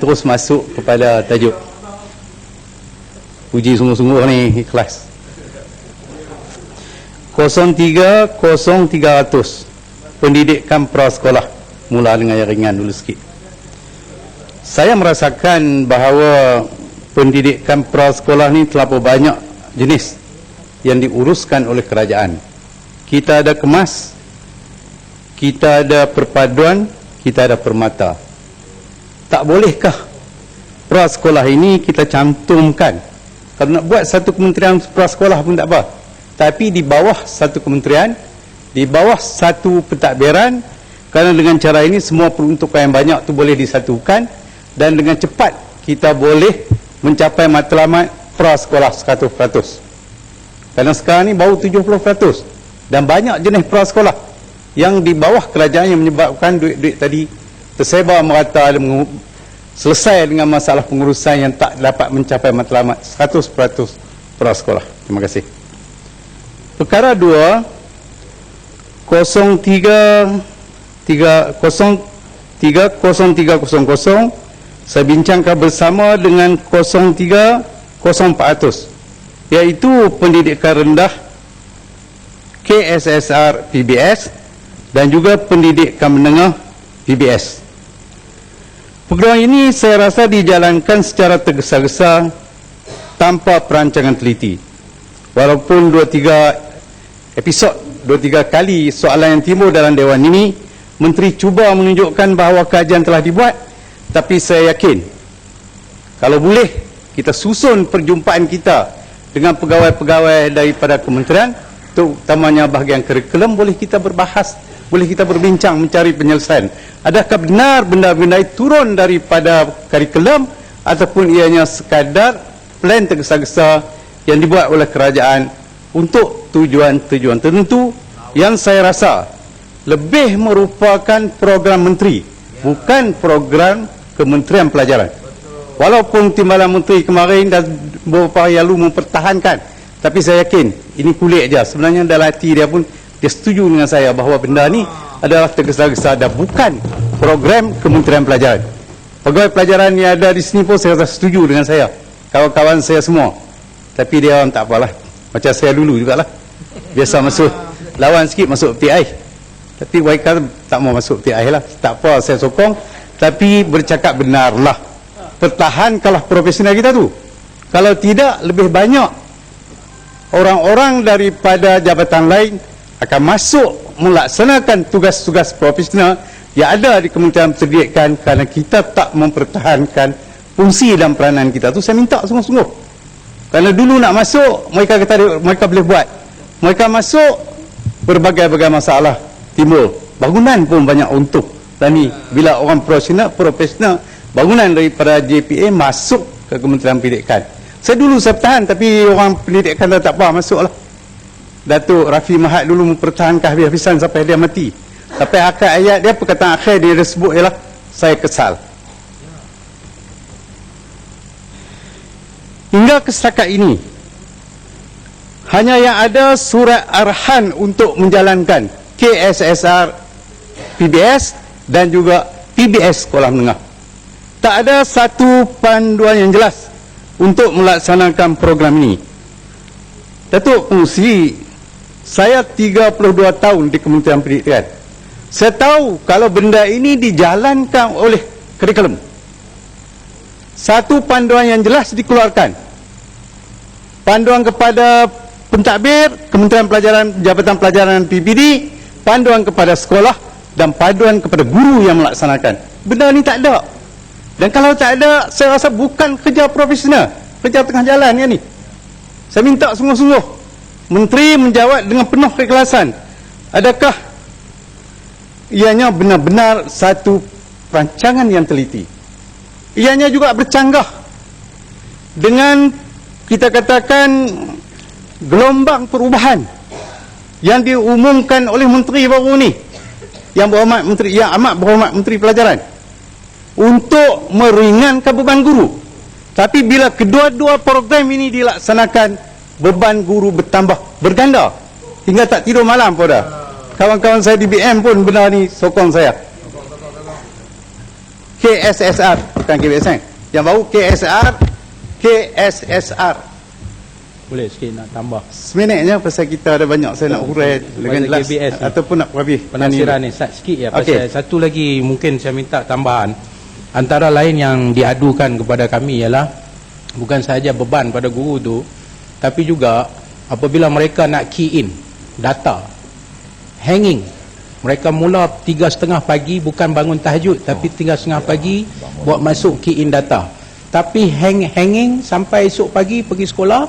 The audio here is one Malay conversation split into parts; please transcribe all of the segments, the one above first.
terus masuk kepada tajuk. Puji sungguh-sungguh ni ikhlas. 030300 pendidikan prasekolah mula dengan yang ringan dulu sikit. Saya merasakan bahawa pendidikan prasekolah ni terlalu banyak jenis yang diuruskan oleh kerajaan. Kita ada kemas, kita ada perpaduan, kita ada permata. Tak bolehkah prasekolah ini kita cantumkan? Kalau nak buat satu kementerian prasekolah pun tak apa. Tapi di bawah satu kementerian, di bawah satu pentadbiran, kerana dengan cara ini semua peruntukan yang banyak tu boleh disatukan dan dengan cepat kita boleh mencapai matlamat prasekolah 100%. Kerana sekarang ni baru 70% dan banyak jenis prasekolah yang di bawah kerajaan yang menyebabkan duit-duit tadi tersebar merata dan selesai dengan masalah pengurusan yang tak dapat mencapai matlamat 100% prasekolah. Terima kasih. Perkara dua 03 30300 saya bincangkan bersama dengan 030400 iaitu pendidikan rendah KSSR PBS dan juga pendidikan menengah PBS. Program ini saya rasa dijalankan secara tergesa-gesa tanpa perancangan teliti. Walaupun dua tiga episod dua tiga kali soalan yang timbul dalam dewan ini menteri cuba menunjukkan bahawa kajian telah dibuat tapi saya yakin kalau boleh kita susun perjumpaan kita dengan pegawai-pegawai daripada kementerian terutamanya bahagian kurikulum boleh kita berbahas boleh kita berbincang mencari penyelesaian. Adakah benar benda-benda itu turun daripada kurikulum ataupun ianya sekadar plan tergesa-gesa yang dibuat oleh kerajaan untuk tujuan-tujuan tertentu yang saya rasa lebih merupakan program menteri bukan program Kementerian Pelajaran. Walaupun timbalan menteri kemarin dan beberapa yang lalu mempertahankan tapi saya yakin ini kulit aja. Sebenarnya dalam hati dia pun dia setuju dengan saya bahawa benda ni adalah tergesa-gesa dan bukan program Kementerian Pelajaran pegawai pelajaran yang ada di sini pun saya rasa setuju dengan saya kawan-kawan saya semua tapi dia orang tak apalah macam saya dulu jugalah. Biasa masuk lawan sikit masuk TI. Tapi YK tak mau masuk TI lah. Tak apa saya sokong. Tapi bercakap benarlah. Pertahankanlah profesional kita tu. Kalau tidak lebih banyak orang-orang daripada jabatan lain akan masuk melaksanakan tugas-tugas profesional yang ada di Kementerian Pendidikan kerana kita tak mempertahankan fungsi dan peranan kita tu saya minta sungguh-sungguh kerana dulu nak masuk, mereka kata mereka boleh buat. Mereka masuk, berbagai-bagai masalah timbul. Bangunan pun banyak untuk. Dan ni, bila orang profesional, profesional bangunan daripada JPA masuk ke Kementerian Pendidikan. Saya dulu saya pertahan, tapi orang pendidikan tak apa, masuklah. Datuk Rafi Mahat dulu mempertahankan habis-habisan sampai dia mati. Tapi akhir ayat dia, perkataan akhir dia, dia sebut ialah, saya kesal. Hingga ke setakat ini hanya yang ada surat arahan untuk menjalankan KSSR PBS dan juga PBS sekolah menengah. Tak ada satu panduan yang jelas untuk melaksanakan program ini. Datuk Fungsi, saya 32 tahun di Kementerian Pendidikan. Saya tahu kalau benda ini dijalankan oleh kurikulum. Satu panduan yang jelas dikeluarkan. Panduan kepada pentadbir Kementerian Pelajaran Jabatan Pelajaran PPD panduan kepada sekolah dan panduan kepada guru yang melaksanakan. Benda ni tak ada. Dan kalau tak ada saya rasa bukan kerja profesional. Kerja tengah jalan ni. Saya minta sungguh-sungguh menteri menjawab dengan penuh keikhlasan. Adakah ianya benar-benar satu rancangan yang teliti? Ianya juga bercanggah dengan kita katakan gelombang perubahan yang diumumkan oleh menteri baru ni yang berhormat menteri yang amat berhormat menteri pelajaran. Untuk meringankan beban guru. Tapi bila kedua-dua program ini dilaksanakan beban guru bertambah berganda hingga tak tidur malam pun dah kawan-kawan saya di BM pun benar ni sokong saya KSSR bukan KBSN. Yang baru KSR, KSSR. Boleh sikit nak tambah. Seminitnya pasal kita ada banyak saya nak urai dengan KBS ni. ataupun nak habis. Penasiran ni sat sikit ya pasal Okey. satu lagi mungkin saya minta tambahan antara lain yang diadukan kepada kami ialah bukan sahaja beban pada guru tu tapi juga apabila mereka nak key in data hanging mereka mula tiga setengah pagi bukan bangun tahajud tapi tiga setengah pagi buat masuk key in data. Tapi hang, hanging sampai esok pagi pergi sekolah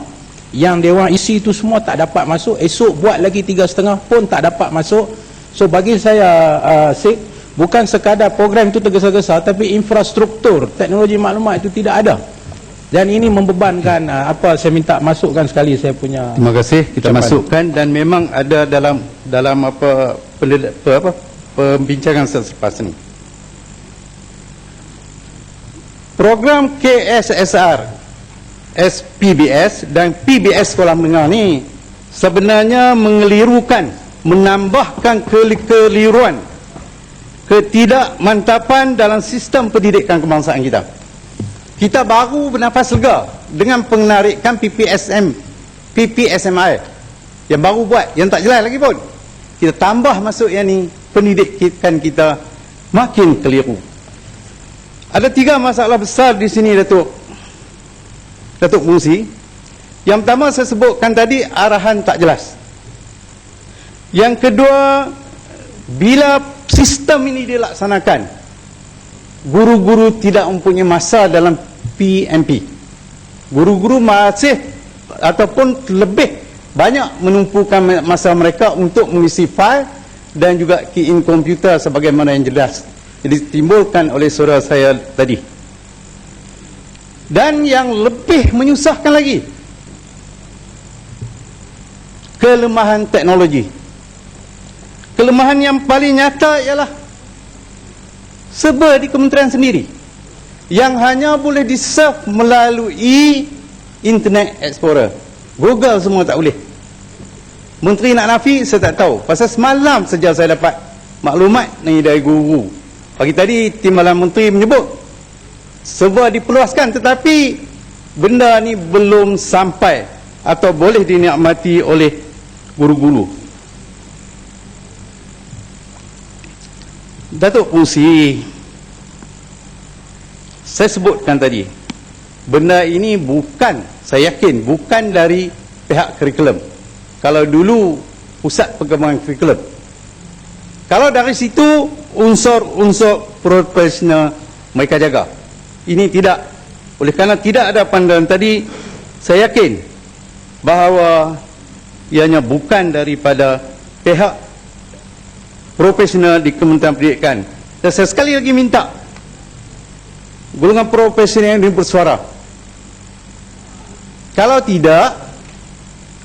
yang dia orang isi tu semua tak dapat masuk esok buat lagi tiga setengah pun tak dapat masuk. So bagi saya uh, Sik bukan sekadar program itu tergesa-gesa tapi infrastruktur teknologi maklumat itu tidak ada dan ini membebankan uh, apa saya minta masukkan sekali saya punya Terima kasih kita Ucapan. masukkan dan memang ada dalam dalam apa apa, apa pembincangan selepas ini. Program KSSR, SPBS dan PBS sekolah menengah ni sebenarnya mengelirukan, menambahkan kekeliruan, ketidakmantapan dalam sistem pendidikan kebangsaan kita. Kita baru bernafas lega dengan penarikan PPSM, PPSMI yang baru buat, yang tak jelas lagi pun. Kita tambah masuk yang ni, pendidikan kita makin keliru. Ada tiga masalah besar di sini Datuk. Datuk Musi. Yang pertama saya sebutkan tadi arahan tak jelas. Yang kedua bila sistem ini dilaksanakan guru-guru tidak mempunyai masa dalam PMP. Guru-guru masih ataupun lebih banyak menumpukan masa mereka untuk mengisi fail dan juga key in komputer sebagaimana yang jelas jadi timbulkan oleh saudara saya tadi. Dan yang lebih menyusahkan lagi kelemahan teknologi. Kelemahan yang paling nyata ialah serba di kementerian sendiri yang hanya boleh di-serve melalui Internet Explorer. Google semua tak boleh. Menteri nak nafi saya tak tahu. Pasal semalam saja saya dapat maklumat ni dari guru. Pagi tadi timbalan menteri menyebut serba diperluaskan tetapi benda ni belum sampai atau boleh dinikmati oleh guru-guru. Datuk Fungsi saya sebutkan tadi benda ini bukan saya yakin bukan dari pihak kurikulum. Kalau dulu pusat perkembangan kurikulum. Kalau dari situ unsur-unsur profesional mereka jaga. Ini tidak. Oleh kerana tidak ada pandangan tadi saya yakin bahawa ianya bukan daripada pihak profesional di Kementerian Pendidikan. Dan saya sekali lagi minta golongan profesional ini bersuara. Kalau tidak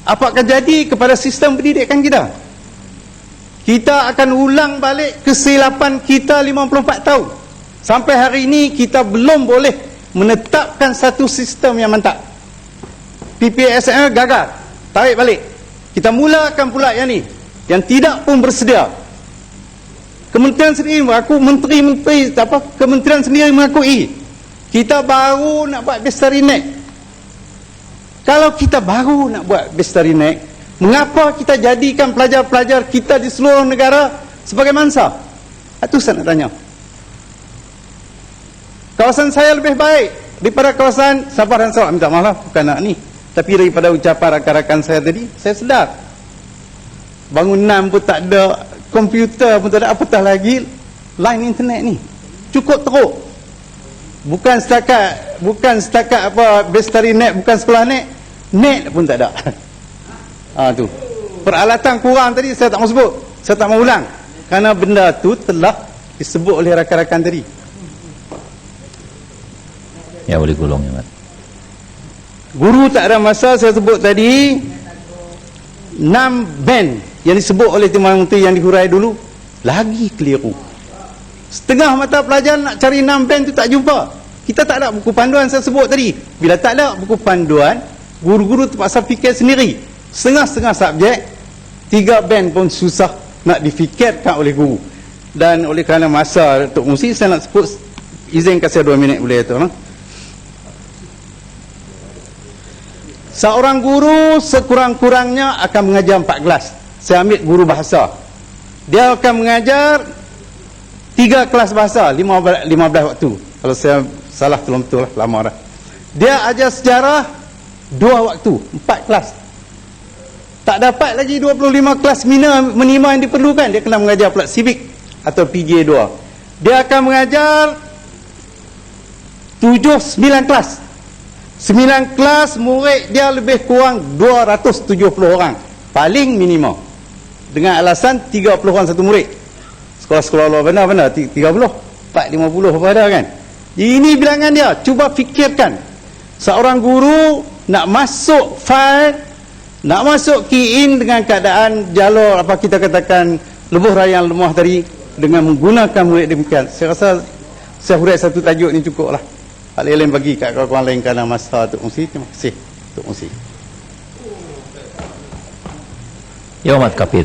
apa akan jadi kepada sistem pendidikan kita? Kita akan ulang balik kesilapan kita 54 tahun. Sampai hari ini kita belum boleh menetapkan satu sistem yang mantap PPSM gagal. Tarik balik. Kita mulakan pula yang ni yang tidak pun bersedia. Kementerian sendiri mengaku menteri-menteri apa kementerian sendiri mengakui kita baru nak buat bestari net kalau kita baru nak buat bestari net mengapa kita jadikan pelajar-pelajar kita di seluruh negara sebagai mangsa? Itu saya nak tanya. Kawasan saya lebih baik daripada kawasan Sabah dan Sarawak. Minta maaf bukan nak ni. Tapi daripada ucapan rakan-rakan saya tadi saya sedar. Bangunan pun tak ada komputer pun tak ada apatah lagi line internet ni. Cukup teruk bukan setakat bukan setakat apa bestari net bukan sekolah net net pun tak ada. Ha tu. Peralatan kurang tadi saya tak mau sebut. Saya tak mau ulang. Kerana benda tu telah disebut oleh rakan-rakan tadi. Ya boleh golong ya Mat. Guru tak ada masa saya sebut tadi 6 band yang disebut oleh Menteri yang dihurai dulu lagi keliru. Setengah mata pelajaran nak cari 6 band tu tak jumpa. Kita tak ada buku panduan saya sebut tadi. Bila tak ada buku panduan, guru-guru terpaksa fikir sendiri. Setengah-setengah subjek, tiga band pun susah nak difikirkan oleh guru. Dan oleh kerana masa Tok Musi saya nak sebut izinkan saya dua minit boleh itu. No? Seorang guru sekurang-kurangnya akan mengajar empat kelas. Saya ambil guru bahasa. Dia akan mengajar tiga kelas bahasa, lima belas, lima belas waktu. Kalau saya salah belum betul lah, lama dah. Dia ajar sejarah dua waktu, empat kelas. Tak dapat lagi 25 kelas mina minima yang diperlukan. Dia kena mengajar pula civic atau PJ2. Dia akan mengajar 7 9 kelas. 9 kelas murid dia lebih kurang 270 orang. Paling minima. Dengan alasan 30 orang satu murid. Sekolah-sekolah luar benar benar 30, 450 apa ada kan. Ini bilangan dia. Cuba fikirkan. Seorang guru nak masuk file nak masuk key in dengan keadaan jalur apa kita katakan lebuh raya lemah tadi dengan menggunakan murid demikian saya rasa saya huraikan satu tajuk ni cukup lah hal lain bagi kat kawan-kawan lain kerana masa untuk fungsi terima kasih untuk fungsi Ya Kapit.